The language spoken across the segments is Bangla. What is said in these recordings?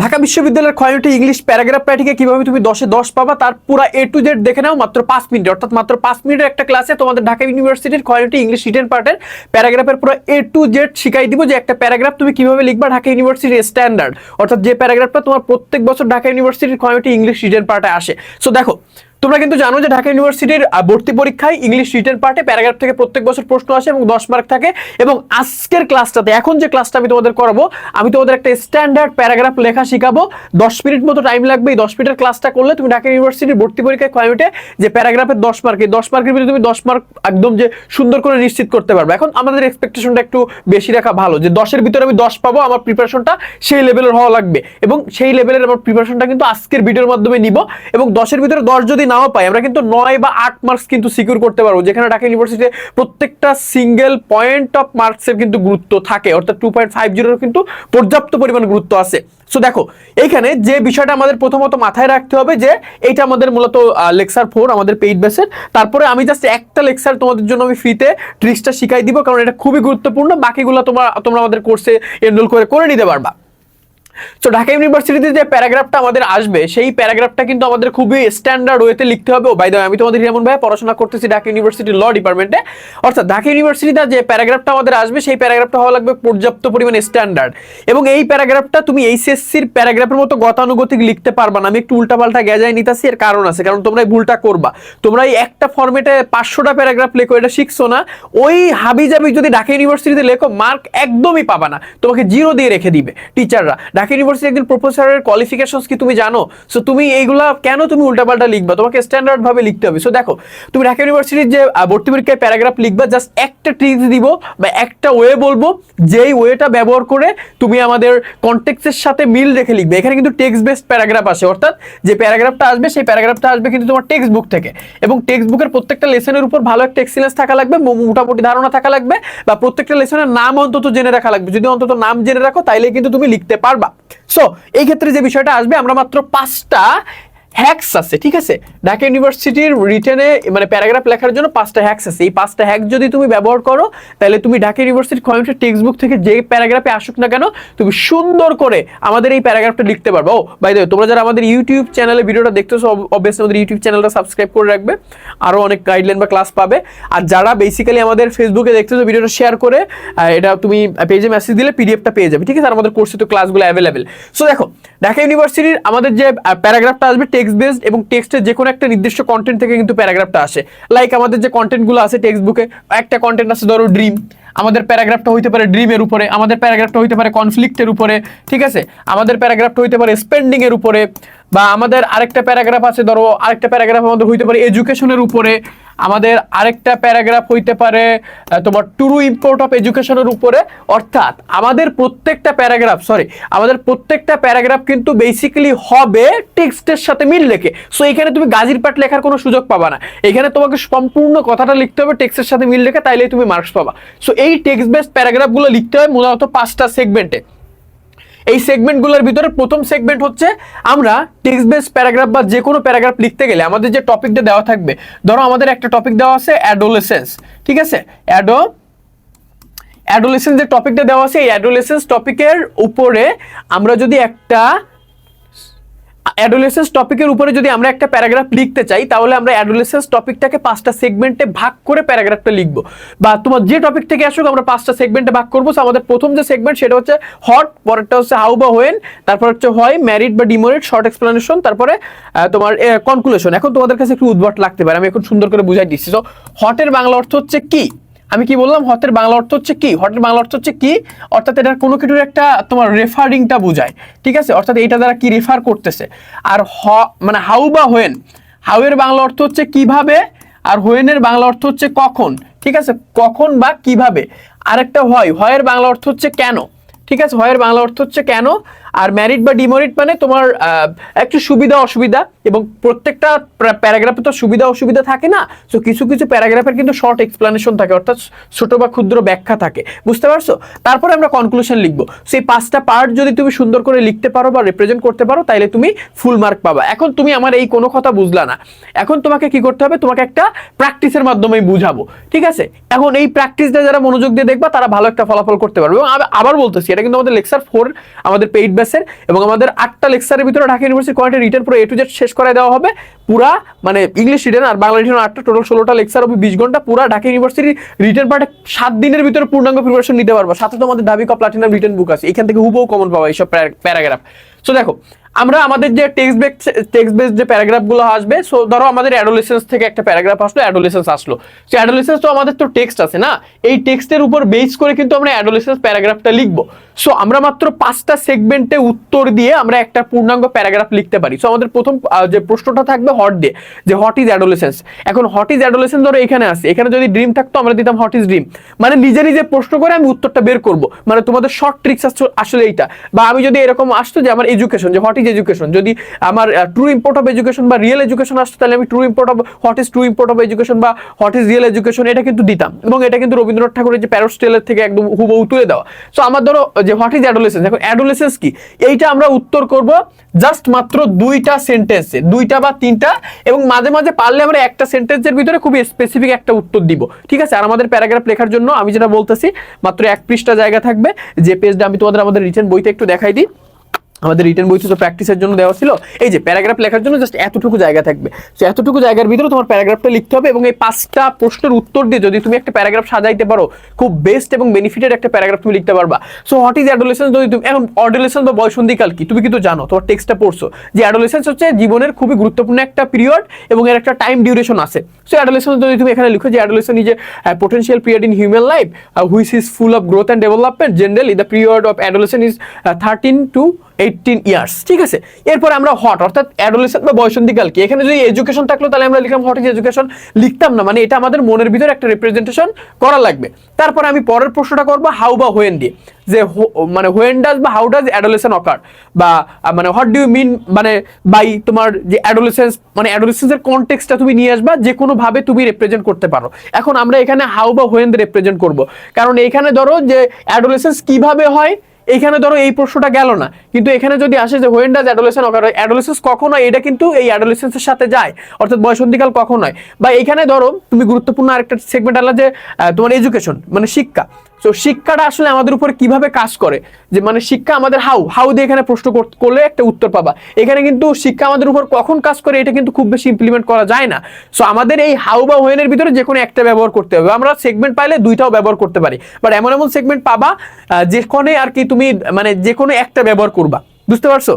ঢাকা বিশ্ববিদ্যালয়ের কয়েকটি ইংলিশ প্যারাগ্রাফ প্যাটিকে কীভাবে তুমি দশে দশ পাবা তার পুরো এ টু জেড দেখে নাও, মাত্র পাঁচ মিনিট। অর্থাৎ মাত্র পাঁচ মিনিটের একটা ক্লাসে তোমাদের ঢাকা ইউনিভার্সিটির কয়েকটি ইংলিশ রিটেন পার্টের প্যারাগ্রাফের পুরো এ টু জেড শিখাই দিব যে একটা প্যারাগ্রাফ তুমি কীভাবে লিখবা ঢাকা ইউনিভার্সিটির স্ট্যান্ডার্ড অর্থাৎ যে প্যারাগ্রাফটা তোমার প্রত্যেক বছর ঢাকা ইউনিভার্সিটির কয়েকটি ইংলিশ রিটেন পার্টে আসে। সো দেখো তোমরা কিন্তু জানো যে ঢাকা ইউনিভার্সিটির ভর্তি পরীক্ষায় ইংলিশ রিটেন পার্টে প্যারাগ্রাফ থেকে প্রত্যেক বছর প্রশ্ন আসে এবং দশ মার্ক থাকে এবং আজকের ক্লাসটাতে এখন যে ক্লাসটা আমি তোমাদের করাবো, আমি তোমাদের একটা স্ট্যান্ডার্ড প্যারাগ্রাফ লেখা শিখাবো। দশ মিনিট মতো টাইম লাগবে, এই দশ মিনিটের ক্লাসটা করলে তুমি ঢাকা ইউনিভার্সিটির ভর্তি পরীক্ষায় কমিটে যে প্যারাগ্রাফের দশ মার্ক এই দশ মার্কের ভিতরে তুমি দশ মার্ক একদম যে সুন্দর করে নিশ্চিত করতে পারবে। এখন আমাদের এক্সপেকটেশনটা একটু বেশি রাখা ভালো, যে দশের ভিতরে আমি দশ পাবো, আমার প্রিপারেশনটা সেই লেভেলের হওয়া লাগবে। এবং সেই লেভেলের আমার প্রিপারেশনটা কিন্তু আজকের ভিডিওর মাধ্যমে নিব। এবং দশের ভিতরে দশ যদি নাও পাই, আমরা কিন্তু নয় বা আট মার্কস কিন্তু সিকিউর করতে পারব। যেখানে ঢাকা ইউনিভার্সিটিতে প্রত্যেকটা সিঙ্গেল পয়েন্ট অফ মার্কসের কিন্তু গুরুত্ব থাকে, অর্থাৎ টু পয়েন্ট ফাইভ জিরোর কিন্তু পর্যাপ্ত পরিমাণ গুরুত্ব আছে। সো দেখো, এইখানে যে বিষয়টা আমাদের প্রথমত মাথায় রাখতে হবে যে, এইটা আমাদের মূলত লেকচার ফোর আমাদের পেইড বেসের তারপরে আমি জাস্ট একটা লেকচার তোমাদের জন্য আমি ফ্রিতে ট্রিক্সটা শিখাই দিব, কারণ এটা খুবই গুরুত্বপূর্ণ। বাকিগুলো তোমরা তোমরা আমাদের কোর্সে এনরোল করে করে নিতে পারবা। তো ঢাকা ইউনিভার্সিটিতে যে প্যারাগ্রাফটা আমাদের আসবে, সেই প্যারাগ্রাফটা কিন্তু আমাদের খুবই স্ট্যান্ডার্ড ওয়েতে লিখতে হবে। ও বাই দ্য আমি তোমাদের যেমন ভাই পড়াশোনা করতেছি ঢাকা ইউনিভার্সিটি ল ডিপার্টমেন্টে অর্থাৎ ঢাকা ইউনিভার্সিটিতে যে প্যারাগ্রাফটা আমাদের আসবে, সেই প্যারাগ্রাফটা হওয়া লাগবে পর্যাপ্ত পরিমাণে স্ট্যান্ডার্ড এবং এই প্যারাগ্রাফটা তুমি এইচএসসির প্যারাগ্রাফের মতো গতানুগতিক লিখতে পারবা না। আমি একটু উল্টাপাল্টা গেজাই নিতেছি, এর কারণ আছে, কারণ তোমরা এই ভুলটা করবা। তোমরা এই একটা ফর্মেটে পাঁচশোটা প্যারাগ্রাফ লেখো, এটা শিখছো না। ওই হাবি জাবি যদি ঢাকা ইউনিভার্সিটিতে লেখো মার্ক একদমই পাবা না। তোমাকে জিরো দিয়ে রেখে দিবে টিচাররা ঢাকা ইউনিভার্সিটি একজন প্রফেসরের কোয়ালিফিকেশনস কি তুমি জানো? সো তুমি এইগুলা কেন তুমি উল্টাপাল্টা লিখবা? তোমাকে স্ট্যান্ডার্ড ভাবে লিখতে হবে। সো দেখো, তুমি ঢাকা ইউনিভার্সিটির যে ভর্তি পরীক্ষায় প্যারাগ্রাফ লিখবা জাস্ট একটা ট্রিক্স দিব বা একটা ওয়ে বলব, যেই ওয়েটা ব্যবহার করে তুমি আমাদের কন্টেক্সের সাথে মিল রেখে লিখবে। এখানে কিন্তু টেক্সট বেসড প্যারাগ্রাফ আসে, অর্থাৎ যে প্যারাগ্রাফটা আসবে, সেই প্যারাগ্রাফটা আসবে কিন্তু তোমার টেক্সট বুক থেকে। এবং টেক্সট বুকের প্রত্যেকটা লেসনের উপর ভালো একটা এক্সিলেন্স থাকা লাগবে মোটামুটি ধারণা থাকা লাগবে, বা প্রত্যেকটা লেসনের নাম অন্তত জেনে রাখা লাগবে। যদি অন্তত নাম জেনে রাখো তাইলে কিন্তু তুমি লিখতে পারবা। সো এই ক্ষেত্রে যে বিষয়টা আসবে আমরা মাত্র পাঁচটা হ্যাক্স আছে, ঠিক আছে? ঢাকা ইউনিভার্সিটির রিটেনে মানে প্যারাগ্রাফ লেখার জন্য পাঁচটা হ্যাক্স আছে। এই পাঁচটা হ্যাক যদি তুমি ব্যবহার করো, তাহলে তুমি ঢাকা ইউনিভার্সিটির কমিউনিটি টেক্সট বুক থেকে যে প্যারাগ্রাফে আসুক না কেন, তুমি সুন্দর করে আমাদের এই প্যারাগ্রাফটা লিখতে পারবে। ও বাই দ্য তোমরা যারা আমাদের ইউটিউব চ্যানেলে ভিডিওটা দেখতেছো অবভিয়াসলি আমাদের ইউটিউব চ্যানেলটা সাবস্ক্রাইব করে রাখবে। আরও অনেক গাইডলাইন বা ক্লাস পাবে। আর যারা বেসিক্যালি আমাদের ফেসবুকে দেখতেছো, ভিডিওটা শেয়ার করে এটা তুমি পেজে মেসেজ দিলে পিডিএফটা পেয়ে যাবে, ঠিক আছে? আর আমাদের কোর্সে তো ক্লাসগুলো অ্যাভেলেবেল সো দেখো, ঢাকা ইউনিভার্সিটির আমাদের যে প্যারাগ্রাফটা আসবে টেক্সট বেসড এবং টেক্সটের যে কোনো একটা নির্দিষ্ট কন্টেন্ট থেকে কিন্তু প্যারাগ্রাফটা আসে। লাইক আমাদের যে কন্টেন্টগুলো আছে টেক্সট বুকে একটা কন্টেন্ট আছে ধরো ড্রিম আমাদের প্যারাগ্রাফটা হইতে পারে ড্রিমের উপরে, আমাদের প্যারাগ্রাফটা হইতে পারে কনফ্লিক্টের উপরে, ঠিক আছে? আমাদের প্যারাগ্রাফটা হইতে পারে স্পেন্ডিং এর উপরে, বা আমাদের আরেকটা প্যারাগ্রাফ আছে, ধরো, আরেকটা প্যারাগ্রাফ আমাদের হইতে পারে এডুকেশনের উপরে, আমাদের আরেকটা প্যারাগ্রাফ হইতে পারে তোমার টুরু ইম্পোর্ট অফ এডুকেশনের উপরে, অর্থাৎ আমাদের প্রত্যেকটা প্যারাগ্রাফ সরি আমাদের প্রত্যেকটা প্যারাগ্রাফ কিন্তু বেসিক্যালি হবে টেক্সটের সাথে মিল রেখে। সো এখানে তুমি গাজির পাট লেখার কোনো সুযোগ পাবা না। এখানে তোমাকে সম্পূর্ণ কথাটা লিখতে হবে টেক্সটের সাথে মিল রেখে, তাইলেই তুমি মার্কস পাবা। সো এই টেক্সট বেসড প্যারাগ্রাফগুলো লিখতে হয় মূলত পাঁচটা সেগমেন্টে এই সেগমেন্টগুলোর ভিতরে প্রথম সেগমেন্ট হচ্ছে আমরা টেক্সট বেস প্যারাগ্রাফ বা যে কোনো প্যারাগ্রাফ লিখতে গেলে আমাদের যে টপিকটা দেওয়া থাকবে, ধরো আমাদের একটা টপিক দেওয়া আছে অ্যাডোলেসেন্স ঠিক আছে? অ্যাডো অ্যাডোলেসেন্স যে টপিকটা দেওয়া আছে, এই অ্যাডোলেসেন্স টপিকের উপরে আমরা যদি একটা অ্যাডোলেসেন্স টপিকের উপরে যদি আমরা একটা প্যারাগ্রাফ লিখতে চাই, তাহলে আমরা অ্যাডোলেসেন্স টপিকটাকে পাঁচটা সেগমেন্টে ভাগ করে প্যারাগ্রাফটা লিখব। বা তোমার যে টপিক থেকে আসুক, আমরা পাঁচটা সেগমেন্টে ভাগ করব। আমাদের প্রথম যে সেগমেন্ট সেটা হচ্ছে হট পরেরটা হচ্ছে হাউ বা হোয়েন তারপর হচ্ছে হয় ম্যারিড বা ডিমোরিড শর্ট এক্সপ্লেনেশন তারপরে তোমার কনক্লুশন এখন তোমাদের কাছে একটু উদ্ভট লাগতে পারে, আমি এখন সুন্দর করে বুঝাই দিচ্ছি। তো হটের বাংলা অর্থ হচ্ছে কি? আমি কি বললাম? হটের বাংলা অর্থ হচ্ছে কি? হটের বাংলা অর্থ হচ্ছে কি? অর্থাৎ এটার কোনো কিছুর একটা তোমার রেফারিংটা বোঝায়। ঠিক আছে? অর্থাৎ এটা দ্বারা কি রেফার করতেছে? আর হ মানে হাউ বা হোয়েন হাউয়ের বাংলা অর্থ হচ্ছে কীভাবে? আর হোয়েনের বাংলা অর্থ হচ্ছে কখন? ঠিক আছে? কখন বা কীভাবে? আরেকটা হয়। হয়ের বাংলা অর্থ হচ্ছে কেন? ঠিক আছে হয়ের বাংলা অর্থ হচ্ছে কেন? আর ম্যারিড বা ডিমোরিট মানে তোমার একটু সুবিধা, অসুবিধা এবং প্রত্যেকটা প্যারাগ্রাফে তো সুবিধা, অসুবিধা থাকে না? তো কিছু কিছু প্যারাগ্রাফের কিন্তু শর্ট এক্সপ্লেনেশন থাকে, অর্থাৎ ছোট বা ক্ষুদ্র ব্যাখ্যা থাকে। বুঝতে পারছ? তারপরে আমরা কনক্লুশন লিখব। সেই পাঁচটা পার্ট যদি তুমি সুন্দর করে লিখতে পারো বা রিপ্রেজেন্ট করতে পারো তাহলে তুমি ফুল মার্ক পাবা। এখন তুমি আমার এই কোনো কথা বুঝলা না। এখন তোমাকে কি করতে হবে? তোমাকে একটা প্র্যাকটিসের মাধ্যমে বুঝাবো। ঠিক আছে? এখন এই প্র্যাকটিসটা যারা মনোযোগ দিয়ে দেখবা, তারা ভালো একটা ফলাফল করতে পারবে। এবং আবার বলতেছি এটা কিন্তু আমাদের লেকচার ফোর আমাদের পেইড ব্যাসের এবং আমাদের আটটা লেকচারের ভিতরে ঢাকা ইউনিভার্সিটি কোয়ালিটি রিটার্ন পুরো এ টু জেড শেষ করে দেওয়া হবে। পুরা মানে ইংলিশ রিটার্ন আর বাংলা রিটার্ন আটটা টোটাল ষোলোটা লেকচার হবে বিশ ঘণ্টা পুরা ঢাকা ইউনিভার্সিটি রিটার্ন পার্টে সাত দিনের ভিতরে পূর্ণাঙ্গ প্রিপারেশন নিতে পারব। সাথে তো আমাদের দাবি কপ প্লাটিনাম রিটার্ন বুক আছে। এখান থেকে হুবহু কমন পাওয়া এইসব প্যারাগ্রাফ। সো দেখো আমরা আমাদের যে টেক্সট বেস টেক্সট বেস যে প্যারাগ্রাফগুলো আসবে সো ধরো আমাদের অ্যাডোলেসেন্স থেকে একটা প্যারাগ্রাফ আসলো অ্যাডোলেসেন্স আসলো। সো অ্যাডোলেসেন্স তো আমাদের তো টেক্সট আছে না? এই টেক্সটের উপর বেস করে কিন্তু আমরা অ্যাডোলেসেন্স প্যারাগ্রাফটা লিখব। সো আমরা মাত্র পাঁচটা সেগমেন্টে উত্তর দিয়ে আমরা একটা পূর্ণাঙ্গ প্যারাগ্রাফ লিখতে পারি। সো আমাদের প্রথম যে প্রশ্নটা থাকবে হট দিয়ে যে হট ইজ অ্যাডোলেসেন্স এখন হট ইজ অ্যাডোলেসেন্স ধরো এখানে আছে। এখানে যদি ড্রিম থাকতো আমরা দিতাম হট ইজ ড্রিম মানে নিজে নিজে প্রশ্ন করে আমি উত্তরটা বের করব। মানে তোমাদের শর্ট ট্রিক্স আসলে এইটা। বা আমি যদি এরকম আসতো যে আমার এডুকেশন যে হট ইজ এডুকেশন যদি আমার ট্রু ইম্পোর্ট অফ এডুকেশন বা রিয়েল এডুকেশন আসতো, তাহলে আমি true import of what is true import of education বা হোয়াট ইজ রিয়েল এডুকেশন এটা কিন্তু দিতাম। এবং এটা কিন্তু রবীন্দ্রনাথ ঠাকুরের যে প্যারোস্টেলের থেকে একদম হুবহু তুলে দেওয়া। সো আমার ধরো, যে হোয়াট ইজ অ্যাডোলেসেন্স এখন অ্যাডোলেসেন্স কি? এইটা আমরা উত্তর করব জাস্ট মাত্র দুইটা সেন্টেন্সে দুইটা বা তিনটা, এবং মাঝে মাঝে পারলে আমরা একটা সেন্টেন্সের ভিতরে খুবই স্পেসিফিক একটা উত্তর দিব। ঠিক আছে? আর আমাদের প্যারাগ্রাফ লেখার জন্য আমি যেটা বলতেছি, মাত্র এক পৃষ্ঠা জায়গা থাকবে। যে পেজটা আমি তোমাদের আমাদের রিটার্ন বইতে একটু দেখাই দিই। আমাদের রিটার্ন বইতে তো প্র্যাকটিসের জন্য দেওয়া ছিল। এই যে প্যারাগ্রাফ লেখার জন্য জাস্ট এতটুকু জায়গা থাকবে। তো এতটুকু জায়গার ভিতরে তোমার প্যারাগ্রাফটা লিখতে হবে এবং এই পাঁচটা প্রশ্নের উত্তর দিয়ে যদি তুমি একটা প্যারাগ্রাফ সাজাইতে পারো, খুব বেস্ট এবং বেনিফিটেড একটা প্যারাগ্রাফ তুমি লিখতে পারবা। সো হোয়াট ইজ অ্যাডোলেসেন্স যদি তুমি এখন অডোলেসেন্স বা বয়সন্ধিকাল কি? তুমি কিন্তু জানো, তোমার টেক্সটটা পড়ছো। যে অ্যাডোলেসেন্স হচ্ছে জীবনের খুবই গুরুত্বপূর্ণ একটা পিরিয়ড এবং এর একটা টাইম ডিউরেশন আছে। সো অ্যাডোলেসেন্স যদি তুমি এখানে লিখো যে adolescence is a potential period in human life which is full of growth and development generally the period of adolescence is thirteen to eighteen years ঠিক আছে? এরপর আমরা হট অর্থাৎ অ্যাডোলেসেন্ট বা বয়সন্ধিকাল কি এখানে যদি এডুকেশন থাকল, তাহলে আমরা লিখলাম হট ইজ এডুকেশন লিখতাম না মানে এটা আমাদের মনের ভিতরে একটা রিপ্রেজেন্টেশন করা লাগবে। তারপর আমি পরের প্রশ্নটা করব হাউ বা হোয়েন দিয়ে। যে মানে হোয়েন ডাজ বা হাউ ডাজ অ্যাডোলেসেন্ট অকার বা মানে হোয়াট ডু ইউ মিন মানে বাই তোমার যে অ্যাডোলেসেন্স মানে অ্যাডোলেসেন্সের কনটেক্সটটা তুমি নিয়ে আসবা, যে কোনো ভাবে তুমি রিপ্রেজেন্ট করতে পারো। এখন আমরা এখানে হাউ বা হোয়েন রিপ্রেজেন্ট করব। কারণ এখানে ধরো যে অ্যাডোলেসেন্স কীভাবে হয়? এইখানে ধরো এই প্রশ্নটা গেল না, কিন্তু এখানে যদি আসে যে when does adolescence occur adolescence কখন হয়? এটা কিন্তু এই অ্যাডোলেসেন্সের সাথে যায়, অর্থাৎ বয়সন্ধিকাল কখন হয়? বা এখানে ধরো, তুমি গুরুত্বপূর্ণ আরেকটা সেগমেন্ট আলাদা যে তোমার এডুকেশন মানে শিক্ষা। তো শিক্ষাটা আসলে আমাদের উপরে কীভাবে কাজ করে? যে মানে শিক্ষা আমাদের হাউ হাউ দিয়ে এখানে প্রশ্ন কর- করলে একটা উত্তর পাবা। এখানে কিন্তু শিক্ষা আমাদের উপর কখন কাজ করে এটা কিন্তু খুব বেশি ইমপ্লিমেন্ট করা যায় না। সো আমাদের এই হাউ বা হোয়েনের ভিতরে যে কোনো একটা ব্যবহার করতে হবে। আমরা সেগমেন্ট পাইলে দুইটাও ব্যবহার করতে পারি। বাট এমন এমন সেগমেন্ট পাবা যেখানে আর কি তুমি মানে যে কোনো একটা ব্যবহার করবা। বুঝতে পারছ?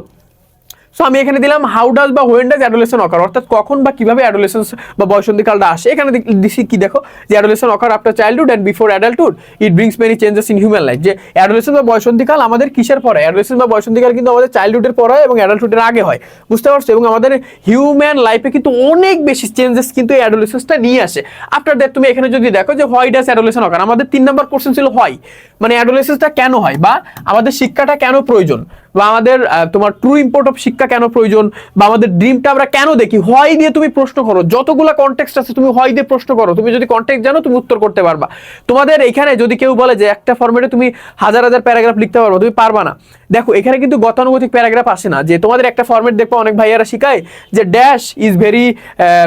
সো আমি এখানে দিলাম হাউ ডাজ বা হোয়েন ডাজ অ্যাডোলেশন অকার অর্থাৎ কখন বা কীভাবে অ্যাডোলেশন বা বয়সন্ধিকালটা আসে। এখানে দিছি কি দেখো? যে adolescence occur after childhood and before adulthood it brings many changes in human life যে অ্যাডোলেশন বা বয়সন্ধিকাল আমাদের কিসের পরে? অ্যাডোলেশন বা বয়সন্ধিকাল কিন্তু আমাদের চাইল্ডহুডের পরে হয় এবং অ্যাডাল্টহুডের আগে হয়। বুঝতে পারছ? এবং আমাদের হিউম্যান লাইফে কিন্তু অনেক বেশি চেঞ্জেস কিন্তু এই অ্যাডোলেশনসটা নিয়ে আসে। আফটার দ্যাট তুমি এখানে যদি দেখো যে হোয়াই ডাস অ্যাডোলেশন অকার আমাদের তিন নম্বর কোশ্চেন ছিল হয় মানে অ্যাডোলেশনসটা কেন হয় বা আমাদের শিক্ষাটা কেন প্রয়োজন? বা আমাদের তোমার ট্রু ইম্পোর্ট অফ শিক্ষা কেন প্রয়োজন? বা আমাদের ড্রিমটা আমরা কেন দেখি? হয় দিয়ে তুমি প্রশ্ন করো? যতগুলো কন্টেক্সট আছে, তুমি হয় দিয়ে প্রশ্ন করো? তুমি যদি কন্টেক্সট জানো, তুমি উত্তর করতে পারবা। তোমাদের এখানে যদি কেউ বলে যে, একটা ফর্মেটে তুমি হাজার হাজার প্যারাগ্রাফ লিখতে পারব, তুমি পারবা না। দেখো, এখানে কিন্তু গতানুগতিক প্যারাগ্রাফ আসে না, যে তোমাদের একটা ফর্মেট দেখব অনেক ভাইয়ারা শিখায় যে ড্যাশ ইজ ভেরি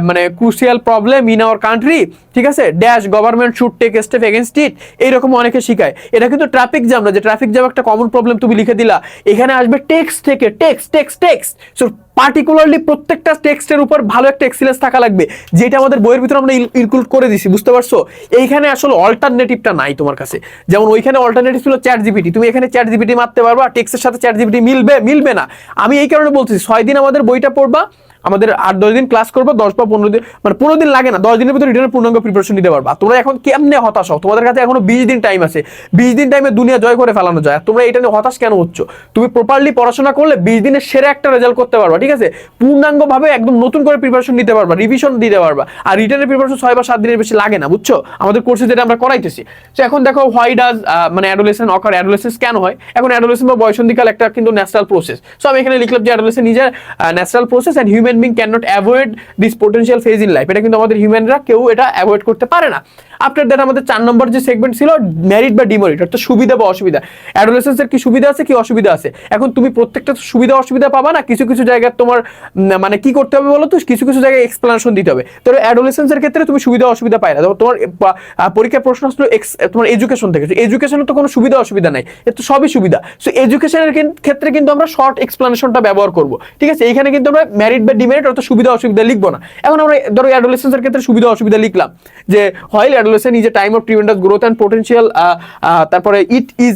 মানে crucial problem in our country ঠিক আছে? Dash government should take step against it এইরকম অনেকে শিখায়। এটা কিন্তু ট্রাফিক জ্যাম না, যে ট্রাফিক জ্যাম একটা কমন প্রবলেম তুমি লিখে দিলা, এখানে আসবে টেক্সট থেকে text text text so particularly প্রত্যেকটা টেক্সটের উপর ভালো একটা এক্সিলেন্স থাকা লাগবে, যেটা আমাদের বইয়ের ভিতরে আমরা ইনক্লুড করে দিছি, বুঝতে পারছ? এইখানে আসলে অল্টারনেটিভটা নাই তোমার কাছে। যেমন ওইখানে অল্টারনেটিভ ছিল চ্যাট জিপিটি তুমি এখানে চ্যাট জিপিটি মারতে পারবা টেক্সটের সাথে চ্যাট জিপিটি মিলবে মিলবে না। আমি এই কারণে বলছি ছয় দিন আমাদের বইটা পড়বা আমাদের আট, দশ দিন ক্লাস করব, দশ বা পনেরো দিন মানে পনেরো দিন লাগে না, দশ দিনের ভিতরে রিটার্নের পূর্ণাঙ্গ প্রিপারেশন নিতে পারবা। তোমরা এখন কেমনে হতাশ হও? তোমাদের কাছে এখনও বিশ দিন টাইম আছে। বিশ দিন টাইমে দুনিয়া জয় করে ফেলানো যায়। তোমরা এটা নিয়ে হতাশ কেন হচ্ছ? তুমি প্রপারলি পড়াশোনা করলে বিশ দিনের সেরা একটা রেজাল্ট করতে পারবা, ঠিক আছে? পূর্ণাঙ্গভাবে একদম নতুন করে প্রিপারেশন নিতে পারবা রিভিশন দিতে পারবা। আর রিটার্নের প্রিপারেশন ছয় বা সাত দিনের বেশি লাগে না, বুঝছ? আমাদের কোর্সে যেটা আমরা করাইতেছি। তো এখন দেখো হোয়াই ডাজ মানে অ্যাডোলেশন অকার অ্যাডোলেসেন্স কেন হয়? এখন অ্যাডোলেশন বা বয়সন্ধিকাল একটা কিন্তু ন্যাচারাল প্রসেস সো আমি এখানে লিখলাম যে অ্যাডোলেশন নিজের natural process and human being can not avoid this potential phase in life এটা কিন্তু আমাদের হিউম্যানরা কেউ এটা অ্যাভয়েড করতে পারে না। আফটার দ্যাট আমাদের চার নম্বর যে সেগমেন্ট ছিল ম্যারিট বা ডিমেরিট অর্থাৎ সুবিধা বা অসুবিধা। অ্যাডোলেসেন্সের কি সুবিধা আছে, কি অসুবিধা আছে? এখন তুমি প্রত্যেকটা সুবিধা অসুবিধা পাবা না, কিছু কিছু জায়গায় তোমার মানে কি করতে হবে বলো তো? কিছু কিছু জায়গায় এক্সপ্লেনেশন দিতে হবে। তো অ্যাডোলেসেন্সের ক্ষেত্রে তুমি সুবিধা অসুবিধা পাই না। তোমার পরীক্ষার প্রশ্ন আসলো তোমার এডুকেশন থেকে। এডুকেশনের তো কোনো সুবিধা অসুবিধা নাই। এর তো সবই সুবিধা। সো এডুকেশনের ক্ষেত্রে কিন্তু আমরা শর্ট এক্সপ্লেনেশনটা ব্যবহার করব। ঠিক আছে? এইখানে কিন্তু আমরা ম্যারিট বা ডিমেরিট অর্থাৎ সুবিধা অসুবিধা লিখব না। এখন আমরা, ধরো অ্যাডোলেসেন্সের ক্ষেত্রে সুবিধা অসুবিধা লিখলাম। যে, হয় is a time of tremendous growth and potential তারপরে it is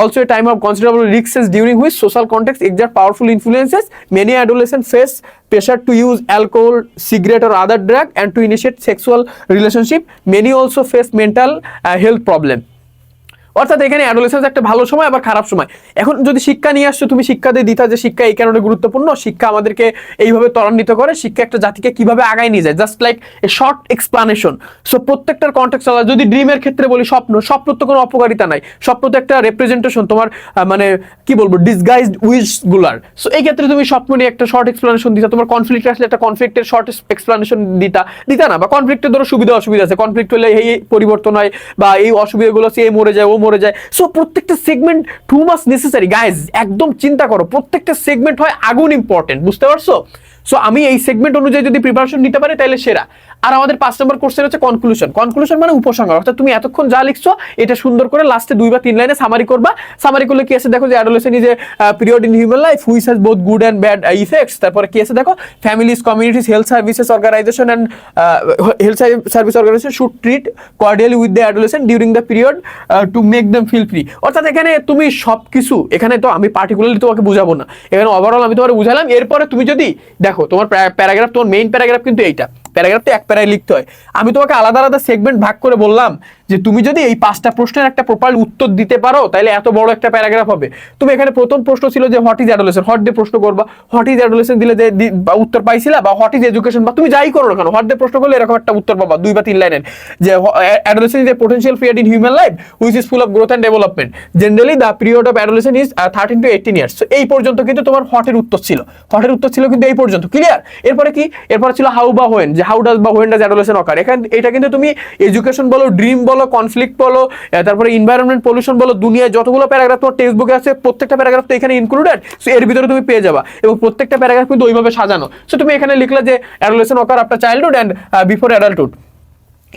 also a time of considerable risks during which social context exert powerful influences many adolescent face pressure to use alcohol, cigarette or other drug and to initiate sexual relationship. Many also face mental uh, health problem. অর্থাৎ এখানে অ্যাডোলেসেন্স একটা ভালো সময়, আবার খারাপ সময়। এখন যদি শিক্ষা নিয়ে আসছো, তুমি শিক্ষাতে দিতা যে শিক্ষা এই কারণে গুরুত্বপূর্ণ, শিক্ষা আমাদেরকে এইভাবে ত্বরান্বিত করে, শিক্ষা একটা জাতিকে কীভাবে আগায় নিয়ে যায়। Just like a short explanation so প্রত্যেকটার কন্টেক্স আলাদা। যদি ড্রিমের ক্ষেত্রে বলি, স্বপ্ন স্বপ্ন তো কোনো অপকারিতা নাই। স্বপ্ন তো একটা রেপ্রেজেন্টেশন তোমার মানে কি বলব ডিসগাইজড উইশগুলার সো এই ক্ষেত্রে তুমি স্বপ্ন নিয়ে একটা শর্ট এক্সপ্লানেশন দিতা। তোমার কনফ্লিক্ট আসলে একটা কনফ্লিক্টের শর্ট এক্সপ্লানেশন দিতা। দিতা না, বা কনফ্লিক্টের ধরো সুবিধা অসুবিধা আছে। কনফ্লিক্ট হলে এই পরিবর্তন হয়, বা এই অসুবিধাগুলো সে মরে যায়, ও মরে যায়। সো প্রত্যেকটা segment to must necessary guys একদম চিন্তা করো, প্রত্যেকটা সেগমেন্ট হয় আগুন ইম্পর্টেন্ট বুঝতে পারছ? সো আমি এই সেগমেন্ট অনুযায়ী যদি প্রিপারেশন নিতে পারি তাহলে সেরা। আর আমাদের পাঁচ নম্বর কোর্সের হচ্ছে কনক্লুশন কনক্লুশন মানে উপসংহার, অর্থাৎ তুমি এতক্ষণ যা লিখছো, এটা সুন্দর করে লাস্টে দুই বা তিন লাইনে সামারি করবা। সামারি করলে কি আছে? দেখো যে adolescence is a period in human life which has both good and bad effects তারপরে কি আছে? দেখো families communities health services organization and health service organization should treat cordially with the adolescence during the period to make them feel free অর্থাৎ এখানে তুমি সব কিছু এখানে তো আমি পার্টিকুলারলি তোমাকে বুঝাবো না। এখানে ওভারঅল আমি তোমার বুঝালাম। এরপরে তুমি যদি দেখো তোমার প্যারাগ্রাফ, তোমার মেইন প্যারাগ্রাফ কিন্তু এইটা। প্যারাগ্রাফটা এক প্যারায় লিখতে হয়। আমি তোমাকে আলাদা আলাদা সেগমেন্ট ভাগ করে বললাম যে তুমি যদি এই পাঁচটা প্রশ্নের একটা প্রপার উত্তর দিতে পারো তাহলে এত বড় একটা প্যারাগ্রাফ হবে। তুমি এখানে প্রথম প্রশ্ন ছিল যে হোয়াট ইজ অ্যাডোলেশন হট ডে প্রশ্ন করবা? হোয়াট ইজ অ্যাডোলেশন দিলে বা উত্তর পাইছিলা? বা হোয়াট ইজ এডুকেশন বা তুমি যাই করো না কেন হোয়াট ডে প্রশ্ন করলে এরকম একটা উত্তর পাবা? দুই বা তিন লাইনের। যে adolescence is a potential period in human life which is full of growth and development generally the period of adolescence is thirteen to eighteen years এই পর্যন্ত কিন্তু তোমার হটের উত্তর ছিল। হটের উত্তর ছিল কিন্তু এই পর্যন্ত। ক্লিয়ার এরপরে কি? এরপরে ছিল হাউ বা হোয়েন যে হাউ ডাজ বা হোয়েন ডাজ অ্যাডোলেশন অকার এখানে, এটা কিন্তু তুমি এডুকেশন বলো ড্রিম বলো কনফ্লিক্ট বলো তারপরে ইনভায়রনমেন্ট পলিউশন বলো, দুনিয়ায় যতগুলো প্যারাগ্রাফ তোমার টেক্সট বুকে আছে, প্রত্যেকটা প্যারাগ্রাফ তো এখানে ইনক্লুডেড সো এর ভিতরে তুমি পেয়ে যাবা। এবং প্রত্যেকটা প্যারাগ্রাফ কিন্তু ওইভাবে সাজানো। সো তুমি এখানে লিখলে যে adolescence occur after childhood and before adulthood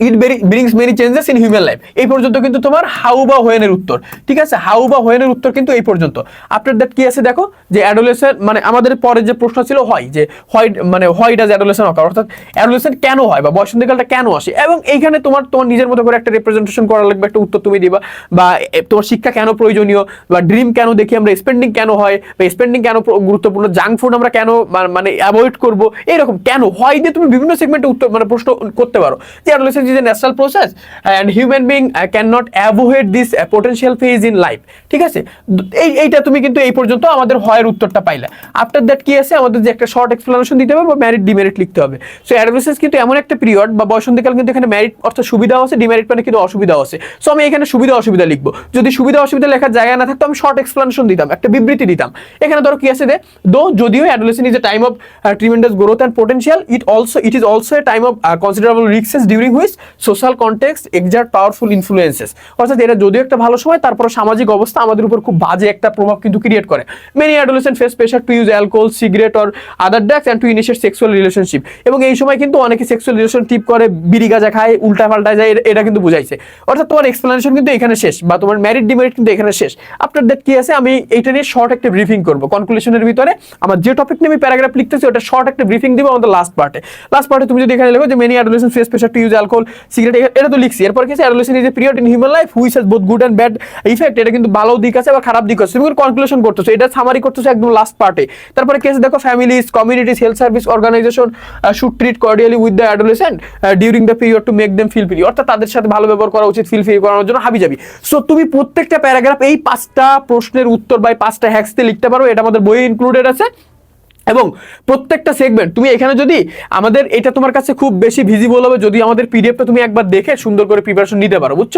it very brings many changes in human life এই পর্যন্ত কিন্তু তোমার হাউ বা হোয়েনের উত্তর। ঠিক আছে? হাউ বা হোয়েনের উত্তর কিন্তু এই পর্যন্ত। আফটার দ্যাট কি আছে দেখো? যে অ্যাডোলেশন মানে আমাদের পরে যে প্রশ্ন ছিল হয় যে হোয়াইট মানে হোয়াই ডাজ অ্যাডোলেশন অকার অর্থাৎ অ্যাডোলেশন কেন হয় বা বসন্তকালটা কেন আসে? এবং এইখানে তোমার তোমার নিজের মতো করে একটা রিপ্রেজেন্টেশন করা লাগবে, একটা উত্তর তুমি দিবা। বা তোমার শিক্ষা কেন প্রয়োজনীয়? বা ড্রিম কেন দেখি আমরা? স্পেন্ডিং কেন হয়? বা স্পেন্ডিং কেন গুরুত্বপূর্ণ? জাঙ্ক ফুড আমরা কেন মানে অ্যাভয়েড করব? এরকম কেন? হয় দিয়ে তুমি বিভিন্ন সেগমেন্টে উত্তর মানে প্রশ্ন করতে পারো। যে adolescence is a natural process and human being can not avoid this potential phase in life ঠিক আছে? এই, এইটা তুমি কিন্তু এই পর্যন্ত আমাদের হয়ের উত্তরটা পাইলে। আফটার দ্যাট কি আছে? আমাদের যে একটা শর্ট এক্সপ্লেনেশন দিতে হবে, বা ম্যারিট ডিমেরিট লিখতে হবে। সো অ্যাডোলেসেন্স কিন্তু এমন একটা পিরিয়ড বা বসন্তকাল কিন্তু এখানে ম্যারিট অর্থাৎ সুবিধাও আছে ডিমেরিট মানে কিন্তু অসুবিধাও আছে। সো আমি এখানে সুবিধা, অসুবিধা লিখব। যদি সুবিধা, অসুবিধা লেখার জায়গা না থাকতো, আমি শর্ট এক্সপ্লেনেশন দিতাম, একটা বিবৃতি দিতাম। এখানে ধরো কি আছে যে দো যদিও adolescence is a time of tremendous growth and potential it also it is also a time of considerable risks during which social context exert powerful influences অর্থাৎ এটা যদিও একটা ভালো সময় তারপর সামাজিক অবস্থা আমাদের উপর খুব বাজে একটা প্রভাব কিন্তু ক্রিয়েট করে। Many adolescent face pressure to use alcohol cigarette or other drugs and to initiate sexual relationship এবং এই সময় কিন্তু অনেকে সেক্সুয়াল রিলেশনশিপ করে, বিড়ি গাজা খায়, উল্টা পাল্টা যায় এটা- এটা কিন্তু বুঝাইছে। অর্থাৎ তোমার এক্সপ্লেনেশন কিন্তু এখানে শেষ বা তোমার ম্যারিট ডিমেরিট কিন্তু এখানে শেষ। আফটার দ্যাট কি আছে? আমি এইটা নিয়ে শর্ট একটা ব্রিফিং করব। কনক্লুশনের ভিতরে আমার যে টপিক নিয়ে আমি প্যারাগ্রাফ লিখতেছি, ওটা শর্ট একটা ব্রিফিং দিব আমাদের লাস্ট পার্টে লাস্ট পার্টে তুমি যদি এখানে লেখো যে many adolescence face pressure to use alcohol cigarette এটা তো লিখছি। এরপর কি আছে? Adolescence is a period in human life which has both good and bad effect এটা কিন্তু ভালো দিক আছে বা খারাপ দিক আছে। তুমি কনক্লুশন করতেছো, এটা সামারি করতেছো একদম লাস্ট পার্টে তারপরে কেস দেখো families communities health service organization should treat cordially with the adolescent during the period to make them feel free অর্থাৎ তাদের সাথে ভালো ব্যবহার করা উচিত ফিল ফ্রি করানোর জন্য হাবি যাবি সো তুমি প্রত্যেকটা প্যারাগ্রাফ এই পাঁচটা প্রশ্নের উত্তর বা পাঁচটা হ্যাক্স দিয়ে লিখতে পারো। এটা আমাদের বইয়ে ইনক্লুডেড আছে। এবং প্রত্যেকটা সেগমেন্ট তুমি এখানে যদি আমাদের এটা তোমার কাছে খুব বেশি ভিজিবল হবে, যদি আমাদের পিডিএফটা তুমি একবার দেখে সুন্দর করে প্রিপারেশন নিতে পারো, বুঝছ?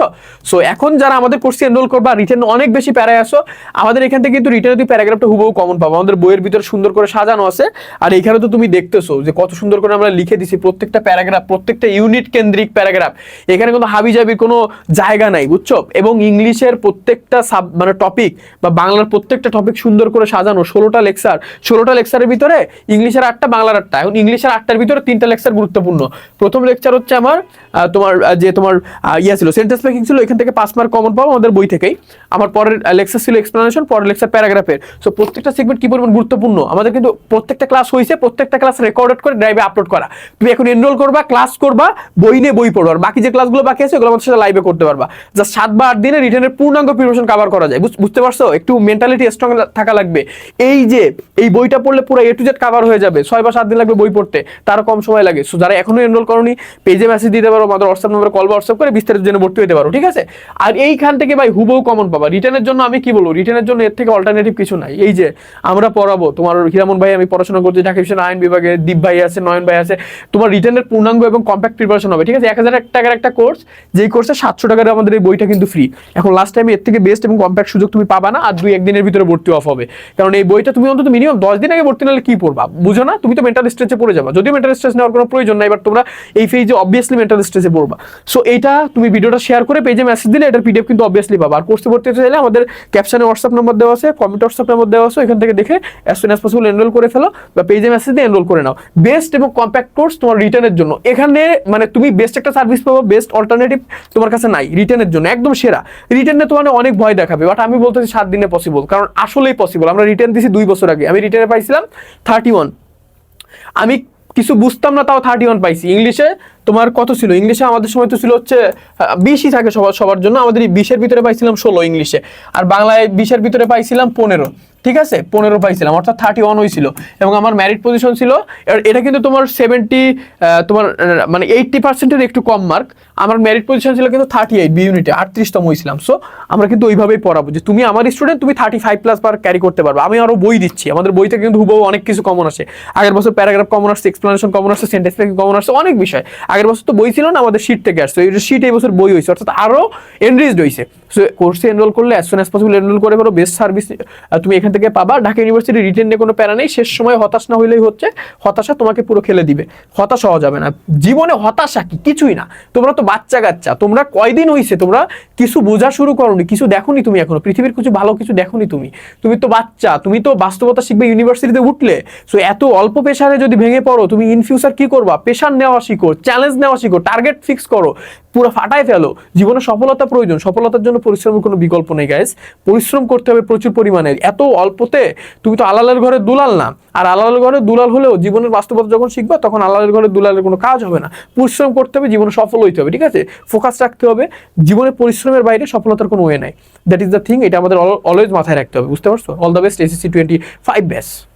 সো এখন যারা আমাদের কোর্সে এনরোল করবা রিটার্ন অনেক বেশি প্যারায় আসো। আমাদের এখান থেকে কিন্তু রিটার্ন তুমি প্যারাগ্রাফটা হুবহু কমন পাবো। আমাদের বইয়ের ভিতরে সুন্দর করে সাজানো আছে। আর এখানে তো তুমি দেখতেছো যে কত সুন্দর করে আমরা লিখে দিছি প্রত্যেকটা প্যারাগ্রাফ প্রত্যেকটা ইউনিট কেন্দ্রিক প্যারাগ্রাফ এখানে কোনো হাবিজাবির কোনো জায়গা নাই, বুঝছ? এবং ইংলিশের প্রত্যেকটা সাব মানে টপিক বা বাংলার প্রত্যেকটা টপিক সুন্দর করে সাজানো। ষোলোটা লেকচার ষোলোটা লেকচারের ভিতরে ইংলিশের আটটা, বাংলার আটটা। এখন ইংলিশের আটটার ভিতরে তিনটা লেকচার গুরুত্বপূর্ণ। প্রথম লেকচার হচ্ছে আমার তোমার যে তোমার ইয়ে ছিল সেন্টেন্স মেকিং ছিল, এখান থেকে পাঁচ মার্ক কমন পাবো আমাদের বই থেকেই। আমার পরের লেকচার ছিল এক্সপ্লেনেশন পরের লেকচার প্যারাগ্রাফের সো প্রত্যেকটা সেগমেন্ট কি পরিমাণ গুরুত্বপূর্ণ? আমাদের কিন্তু প্রত্যেকটা ক্লাস হয়েছে প্রত্যেকটা ক্লাস রেকর্ডেড করে ড্রাইভে আপলোড করা। তুমি এখন এনরোল করবা ক্লাস করবা, বই নিয়ে বই পড়বা আর বাকি যে ক্লাসগুলো বাকি আছে, ওগুলো আমাদের সাথে লাইভে করতে পারবা। জাস্ট সাত বা আট দিনে রিটার্নের পূর্ণাঙ্গ প্রিপারেশন কভার করা যায়। বুঝ- বুঝতে পারছ? একটু মেন্টালিটি স্ট্রং থাকা লাগবে। এই যে, এই বইটা পড়লে পুরো এ টু জেড কভার হয়ে যাবে। ছয় বা সাত দিন লাগবে বই পড়তে। তারও কম সময় লাগে। সো যারা এখনও এনরোল করনি পেজে মেসেজ দিতে পারো, আমাদের হোয়াটসঅ্যাপ নম্বরে কল বা হোয়াটসঅ্যাপ করে বিস্তারিত জন্য ভর্তি হতে পারো, ঠিক আছে? আর এইখান থেকে ভাই হুবহু কমন পাবা। রিটার্নের জন্য আমি কি বলব? রিটার্নের জন্য এর থেকে অল্টারনেটিভ কিছু নাই। এই যে, আমরা পড়াবো। তোমার হিরামন ভাই, আমি পড়াশোনা করছি ঢাকা বিশ্বন আইন বিভাগে। দীপ ভাই আছে, নয়ন ভাই আছে। তোমার রিটার্নের পূর্ণাঙ্গ এবং কম্প্যাক্ট প্রিপারেশন হবে, ঠিক আছে? এক হাজার টাকার একটা কোর্স যেই কোর্সে সাতশো টাকার আমাদের এই বইটা কিন্তু ফ্রি এখন লাস্ট টাইমে এর থেকে বেস্ট এবং কম্প্যাক্ট সুযোগ তুমি পাবা না, আর দুই একদিনের ভিতরে ভর্তি অফ হবে। কারণ এই বইটা তুমি অন্তত মিনিমাম দশ দিন আগে ভর্তি নিলে কি পড়বা? বুঝো না? তুমি তো মেন্টাল স্ট্রেসে পড়ে যাবা। যদিও মেন্টাল স্ট্রেস নেওয়ার কোনো প্রয়োজন নাই বাট তোমরা এই ফেজে অবভিয়াসলি মেন্টাল স্ট্রেসে পড়বা। সো এইটা তুমি ভিডিওটা শেয়ার করে পেজে মেসেজ দিলে এটার পিডিএফ কিন্তু অবভিয়াসলি পাবা। আর কোর্সে ভর্তি চাইলে আমাদের ক্যাপশনে হোয়াটসঅ্যাপ নম্বর দেওয়া আছে কমেন্ট হোয়াটসঅ্যাপ নম্বর দেওয়া আছে এখান থেকে দেখে as soon as possible enroll করে ফেলো বা পেজে মেসেজ দিয়ে এনরোল করে নাও। বেস্ট এবং কম্প্যাক্ট কোর্স তোমার রিটার্নের জন্য। এখানে মানে তুমি বেস্ট একটা সার্ভিস পাবো বেস্ট অল্টারনেটিভ তোমার কাছে নাই রিটার্নের জন্য, একদম সেরা। রিটার্নে তোমার অনেক ভয় দেখাবে বাট আমি বলতেছি সাত দিনে পসিবল কারণ আসলেই পসিবল আমরা রিটার্ন দিছি দুই বছর আগে। আমি রিটার্নে পাইছিলাম থার্টি ওয়ান। আমি কিছু বুঝতাম না, তাও থার্টি ওয়ান পাইছি। ইংলিশে তোমার কত ছিল? ইংলিশে আমাদের সময় তো ছিল হচ্ছে বিশই থাকে সবার সবার জন্য। আমাদের এই বিশের ভিতরে পাইছিলাম ষোলো ইংলিশে। আর বাংলায় বিশের ভিতরে পাইছিলাম পনেরো। ঠিক আছে? পনেরো পাইছিলাম, অর্থাৎ থার্টি ওয়ান হয়েছিল এবং আমার ম্যারিট পজিশন ছিল এটা কিন্তু তোমার সেভেন্টি তোমার মানে এইটটি পার্সেন্টের একটু কম মার্ক আমার ম্যারিট পজিশন ছিল কিন্তু থার্টি এইট বি ইউনিটে আটত্রিশতম হয়েছিলাম সো আমরা কিন্তু ওইভাবেই পড়াবো যে তুমি আমার স্টুডেন্ট তুমি থার্টি ফাইভ প্লাস বার ক্যারি করতে পারবে। আমি আরও বই দিচ্ছি। আমাদের বইতে কিন্তু হুবহু অনেক কিছু কমন আসে আগের বছর প্যারাগ্রাফ কমন আসছে এক্সপ্লেনেশন কমন আসছে সেন্টেন্স মেকিং কমন আসছে, অনেক বিষয়। আগের বছর তো বই ছিল না আমাদের শীট থেকে আসছে। এই শীট এই বছর বই হয়েছে অর্থাৎ আরও এনরিজড হয়েছে কোর্সে এনরোল করলে as soon as possible enroll করে ফেলো বেস্ট সার্ভিস তুমি এখান থেকে পাবা। ঢাকা ইউনিভার্সিটি রিটেন নিয়ে কোনো প্যারা নেই। শেষ সময় হতাশ না হইলেই হচ্ছে, হতাশা তোমাকে পুরো খেলে দিবে। হতাশ হওয়া যাবে না। জীবনে হতাশা কি? কিছুই না। তোমরা তো বাচ্চা কাচ্চা তোমরা কয়দিন হইছে? তোমরা কিছু বোঝা শুরু করোনি, কিছু দেখোনি তুমি এখনও? পৃথিবীর কিছু ভালো কিছু দেখোনি তুমি? তুমি তো বাচ্চা। তুমি তো বাস্তবতা শিখবে ইউনিভার্সিটিতে উঠলে। সো এত অল্প পেশারে যদি ভেঙে পড়ো, তুমি ইন ফিউচার কি করবা? পেশার নেওয়া শিখো চ্যালেঞ্জ নেওয়া শিখো টার্গেট ফিক্স করো। পুরো ফাটায় ফেলো। জীবনে সফলতা প্রয়োজন। সফলতার জন্য পরিশ্রমের কোনো বিকল্প নেই গাইস পরিশ্রম করতে হবে প্রচুর পরিমাণে। এত অল্পতে তুমি তো আলালের ঘরে দুলাল না। আর আলালের ঘরে দুলাল হলেও জীবনের বাস্তবতা যখন শিখবা, তখন আলালের ঘরে দুলালের কোনো কাজ হবে না। পরিশ্রম করতে হবে, জীবনে সফল হইতে হবে, ঠিক আছে? ফোকাস রাখতে হবে। জীবনে পরিশ্রমের বাইরে সফলতার কোনো ওয়ে নাই। দ্যাট ইজ দ্য থিং এটা আমাদের অলওয়েজ মাথায় রাখতে হবে। বুঝতে পারছ? All the best SSC twenty five best